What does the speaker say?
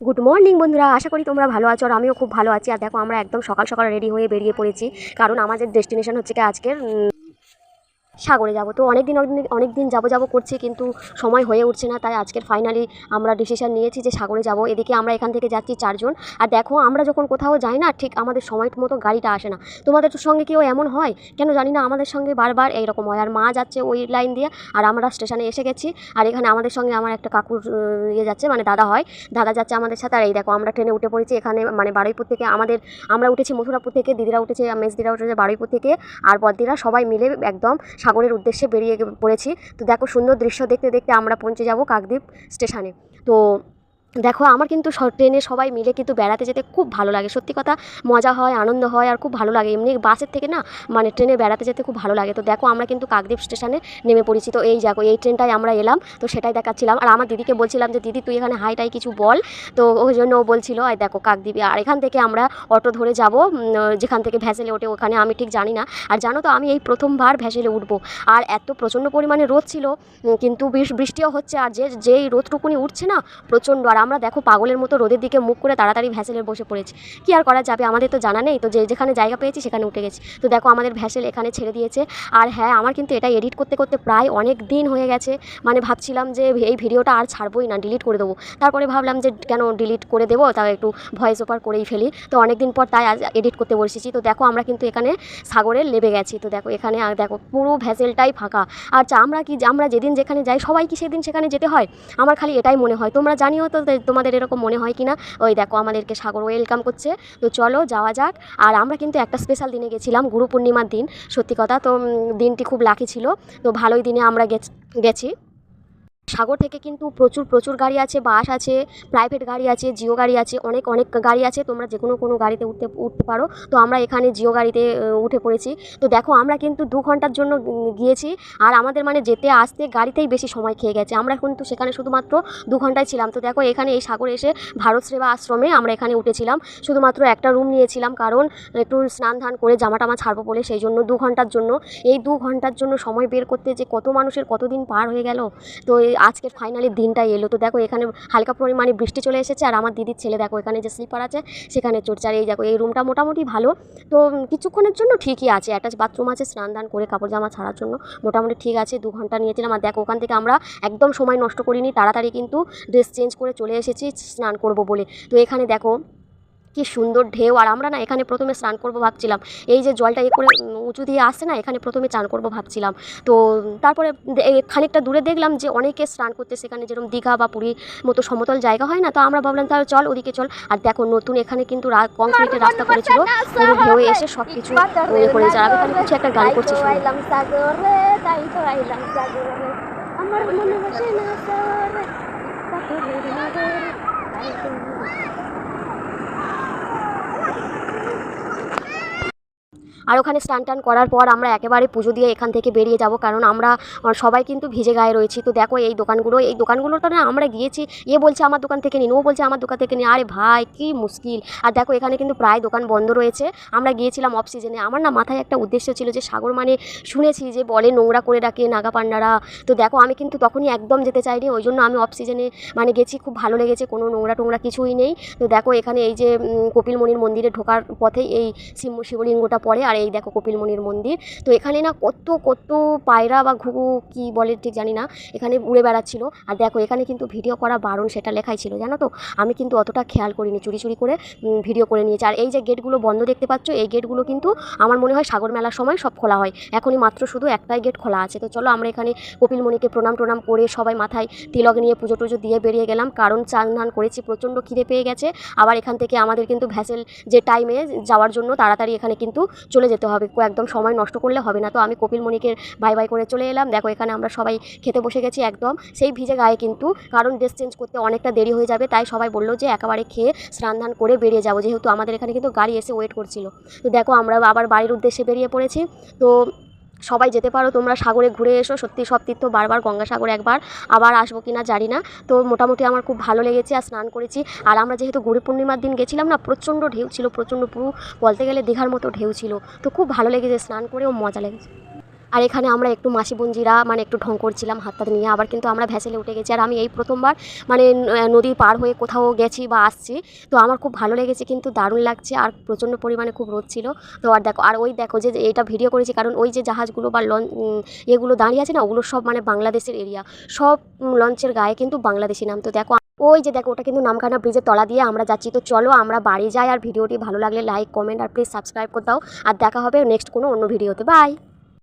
Good morning বন্ধুরা। আশা করি তোমরা ভালো আছো আর আমিও খুব ভালো আছি। আর দেখো, আমরা একদম সকাল সকাল রেডি হয়ে বেরিয়ে পড়েছি। কারণ আমাদের ডেস্টিনেশন হচ্ছে কি আজকের সাগরে যাব। তো অনেক দিন অনেক দিন যাব যাব করছি কিন্তু সময় হয়ে উঠছে না, তাই আজকের ফাইনালি আমরা ডিসিশন নিয়েছি যে সাগরে যাব। এদিকে আমরা এখান থেকে যাচ্ছি চারজন। আর দেখো, আমরা যখন কোথাও যাই না, ঠিক আমাদের সময় মতো গাড়িটা আসে না। তোমাদের সঙ্গে কেউ এমন হয়? কেন জানি না আমাদের সঙ্গে বারবার এইরকম হয়। আর মা যাচ্ছে ওই লাইন দিয়ে, আর আমরা স্টেশনে এসে গেছি। আর এখানে আমাদের সঙ্গে আমার একটা কাকুর ইয়ে যাচ্ছে মানে দাদা হয়। দাদা যাচ্ছে আমাদের সাথে। আর এই দেখো, আমরা ট্রেনে উঠে পড়েছি এখানে মানে বারুইপুর থেকে আমাদের, আমরা উঠেছি মথুরাপুর থেকে, দিদিরা উঠেছে, মেজদিরা উঠেছে বারুইপুর থেকে। আর বদ্দিরা সবাই মিলে একদম সাগরের উদ্দেশ্যে বেরিয়ে পড়েছি। তো দেখো সুন্দর দৃশ্য দেখতে দেখতে আমরা পৌঁছে যাব কাকদ্বীপ স্টেশনে। তো দেখো, আমার কিন্তু ট্রেনে সবাই মিলে কিন্তু বেড়াতে যেতে খুব ভালো লাগে। সত্যি কথা, মজা হয়, আনন্দ হয় আর খুব ভালো লাগে। এমনি বাসের থেকে না মানে ট্রেনে বেড়াতে যেতে খুব ভালো লাগে। তো দেখো, আমরা কিন্তু কাকদ্বীপ স্টেশনে নেমে পড়েছি। তো এই দেখো, এই ট্রেনটায় আমরা এলাম, তো সেটাই দেখাচ্ছিলাম। আর আমার দিদিকে বলছিলাম যে, দিদি, তুই এখানে হাইটাই কিছু বল। তো ওই জন্য ও বলছিল, এই দেখো, কাকদ্বীপে, আর এখান থেকে আমরা অটো ধরে যাব যেখান থেকে ভ্যাসেলে ওঠে ওখানে, আমি ঠিক জানি না। আর জানো তো, আমি এই প্রথমবার ভ্যাসেলে উঠবো। আর এত প্রচণ্ড পরিমাণে রোদ ছিল কিন্তু বৃষ- বৃষ্টিও হচ্ছে, আর যে, যেই রোদটুকুনি উঠছে না, প্রচণ্ড। আর আমরা দেখো পাগলের মতো রোদের দিকে মুখ করে তাড়াতাড়ি ভ্যাসেলে বসে পড়েছি। কি আর করা যাবে? আমাদের তো জানা নেই। তো যে যেখানে জায়গা পেয়েছি সেখানে উঠে গেছি। তো দেখো আমাদের ভ্যাসেল এখানে ছেড়ে দিয়েছে। আর হ্যাঁ আমার কিন্তু এটা এডিট করতে করতে প্রায় অনেক দিন হয়ে গেছে। মানে ভাবছিলাম যে এই ভিডিওটা আর ছাড়বোই না ডিলিট করে দেবো। তারপরে ভাবলাম যে কেন ডিলিট করে দেবো? তা একটু ভয়েস ওভার করেই ফেলি। তো অনেক দিন পর তাই আজ এডিট করতে বসেছি। তো দেখো আমরা কিন্তু এখানে সাগরে লেবে গেছি। তো দেখো এখানে আর দেখো পুরো ভ্যাসেলটাই ফাঁকা। আর আমরা কি, আমরা যেদিন যেখানে যাই, সবাই কি সেদিন সেখানে যেতে হয়? আমার খালি এটাই মনে হয়। তোমরা জানিও তো যে তোমাদের এরকম মনে হয় কি না ওই দেখো, আমাদেরকে সাগর ওয়েলকাম করছে। তো চলো, যাওয়া যাক। আর আমরা কিন্তু একটা স্পেশাল দিনে গেছিলাম গুরু পূর্ণিমার দিন। সত্যি কথা, তো দিনটি খুব লাকি ছিল। তো ভালোই দিনে আমরা গেছি। সাগর থেকে কিন্তু প্রচুর প্রচুর গাড়ি আছে, বাস আছে প্রাইভেট গাড়ি আছে, জিও গাড়ি আছে, অনেক অনেক গাড়ি আছে, তোমরা যে কোনো কোনো গাড়িতে উঠতে উঠতে পারো। তো আমরা এখানে জিও গাড়িতে উঠে পড়েছি। তো দেখো আমরা কিন্তু দু ঘণ্টার জন্য গিয়েছি। আর আমাদের মানে যেতে, আসতে গাড়িতেই বেশি সময় খেয়ে গেছে। আমরা কিন্তু সেখানে শুধুমাত্র দু ঘন্টায় ছিলাম। তো দেখো এখানে এই সাগরে এসে ভারত সেবা আশ্রমে আমরা এখানে উঠেছিলাম। শুধুমাত্র একটা রুম নিয়েছিলাম কারণ একটু স্নান ধান করে জামা টামা ছাড়বো বলে সেই জন্য দু ঘণ্টার জন্য। এই দু ঘণ্টার জন্য সময় বের করতে যে কত মানুষের কতদিন পার হয়ে গেল। তো আজকের ফাইনালি দিনটা এলো। তো দেখো এখানে হালকা পরিমাণে বৃষ্টি চলে এসেছে আর আমার দিদির ছেলে দেখো এখানে যে স্লিপার আছে, সেখানে আর এই দেখো, এই রুমটা মোটামুটি ভালো। তো কিছুক্ষণের জন্য ঠিকই আছে। অ্যাটাচ বাথরুম আছে, স্নান দান করে কাপড় জামা ছাড়ার জন্য মোটামুটি ঠিক আছে, দু ঘণ্টা নিয়েছিলাম। আর দেখো, ওখান থেকে আমরা একদম সময় নষ্ট করিনি। তাড়াতাড়ি কিন্তু ড্রেস চেঞ্জ করে চলে এসেছি, স্নান করব বলে। তো এখানে দেখো কি সুন্দর ঢেউ। আর আমরা না এখানে প্রথমে স্নান করব ভাবছিলাম। এই যে জলটা এ করে উঁচু দিয়ে আসছে না, এখানে প্রথমে চান করব ভাবছিলাম। তো তারপরে খানিকটা দূরে দেখলাম যে অনেকে স্নান করতে সেখানে যেরকম দীঘা বা পুরীর মতো সমতল জায়গা হয় না, তো আমরা ভাবলাম তাহলে চল ওদিকে চল। আর দেখো নতুন এখানে কিন্তু কংক্রিটের রাস্তা করেছিল। ঢেউ এসে সব কিছু করে। আর কিছু একটা গান করছি আমার মনে না সাগরে, পাথরের নগরে, তাই তো আর ওখানে স্নান টান করার পর আমরা একেবারে পুজো দিয়ে এখান থেকে বেরিয়ে যাব, কারণ আমরা সবাই কিন্তু ভিজে গায়ে রয়েছি। তো দেখো এই দোকানগুলো এই দোকানগুলো তো না আমরা গিয়েছি, এ বলছে আমার দোকান থেকে নিন ও বলছে আমার দোকান থেকে নিন আরে ভাই, কি মুশকিল। আর দেখো এখানে কিন্তু প্রায় দোকান বন্ধ রয়েছে। আমরা গিয়েছিলাম অফ সিজনে আমার না মাথায় একটা উদ্দেশ্য ছিল যে সাগর মানে শুনেছি যে বলে নোংরা করে রাখে নাগা পান্ডারা তো দেখো আমি কিন্তু তখনই একদম যেতে চাইনি, ওই জন্য আমি অফ সিজনে মানে গেছি, খুব ভালো লেগেছে, কোনো নোংরা টোংরা কিছুই নেই। তো দেখো এখানে এই যে কপিলমণির মন্দিরে ঢোকার পথে এই শিব শিবলিঙ্গটা পড়ে। আর এই দেখো কপিলমণির মন্দির। তো এখানে না কত কত পায়রা বা ঘুঘু কি বলে ঠিক জানি না, এখানে উড়ে বেড়াচ্ছিল। আর দেখো এখানে কিন্তু ভিডিও করা বারণ সেটা লেখাই ছিল, জানো তো? আমি কিন্তু অতটা খেয়াল করিনি, চুরি চুরি করে ভিডিও করে নিয়েছি। আর এই যে গেটগুলো বন্ধ দেখতে পাচ্ছ, এই গেটগুলো কিন্তু আমার মনে হয় সাগর মেলার সময় সব খোলা হয়। এখনই মাত্র শুধু একটাই গেট খোলা আছে। তো চলো আমরা এখানে কপিলমণিকে প্রণাম টোনাম করে সবাই মাথায় তিলক নিয়ে পুজো টুজো দিয়ে বেরিয়ে গেলাম। কারণ চান করেছি, প্রচণ্ড খিদে পেয়ে গেছে। আবার এখান থেকে আমাদের কিন্তু ভ্যাসেল যে টাইমে যাওয়ার জন্য তাড়াতাড়ি এখানে কিন্তু চলে যেতে হবে একদম সময় নষ্ট করলে হবে না। তো আমি কপিল মণিকের ভাই ভাই করে চলে এলাম। দেখো, এখানে আমরা সবাই খেতে বসে গেছি একদম। সেই ভিজে গায়ে কিন্তু কারণ ড্রেস চেঞ্জ করতে অনেকটা দেরি হয়ে যাবে, তাই সবাই বলল যে একেবারে খেয়ে স্নান করে বেরিয়ে যাব। যেহেতু আমাদের এখানে কিন্তু গাড়ি এসে ওয়েট করছিল। তো দেখো, আমরা আবার বাড়ির উদ্দেশ্যে বেরিয়ে পড়েছি। তো সবাই যেতে পারো, তোমরা সাগরে ঘুরে এসো। সত্যি, সব তীর্থ বারবার গঙ্গাসাগর একবার, আবার আসব কিনা জানি না। তো মোটামুটি আমার খুব ভালো লেগেছে আর স্নান করেছি। আর আমরা যেহেতু গুরু পূর্ণিমার দিন গেছিলাম না, প্রচণ্ড ঢেউ ছিল, প্রচণ্ড পুরু বলতে গেলে দীঘার মতো ঢেউ ছিল। তো খুব ভালো লেগেছে স্নান করেও মজা লেগেছে। আর এখানে আমরা একটু মাসি বোনজিরা মানে একটু ঢং করছিলাম, হাত নিয়ে। আবার কিন্তু আমরা ভ্যাসেলে উঠে গেছি। আর আমি এই প্রথমবার মানে নদী পার হয়ে কোথাও গেছি বা আসছি, তো আমার খুব ভালো লেগেছে, কিন্তু দারুণ লাগছে। আর প্রচণ্ড পরিমাণে খুব রোদ ছিল। তো আর দেখো, আর ওই দেখো যে এটা ভিডিও করেছি, কারণ ওই যে জাহাজগুলো বা লঞ্চ এগুলো দাঁড়িয়ে আছে না, ওগুলো সব মানে বাংলাদেশের এরিয়া। সব লঞ্চের গায়ে কিন্তু বাংলাদেশি নাম। তো দেখো, ওই যে দেখো, ওটা কিন্তু নামখানা ব্রিজের তলা দিয়ে আমরা যাচ্ছি। তো চলো, আমরা বাড়ি যাই। আর ভিডিওটি ভালো লাগলে লাইক, কমেন্ট, আর প্লিজ সাবস্ক্রাইব করে দাও। আর দেখা হবে নেক্সট কোনো অন্য ভিডিওতে। বাই!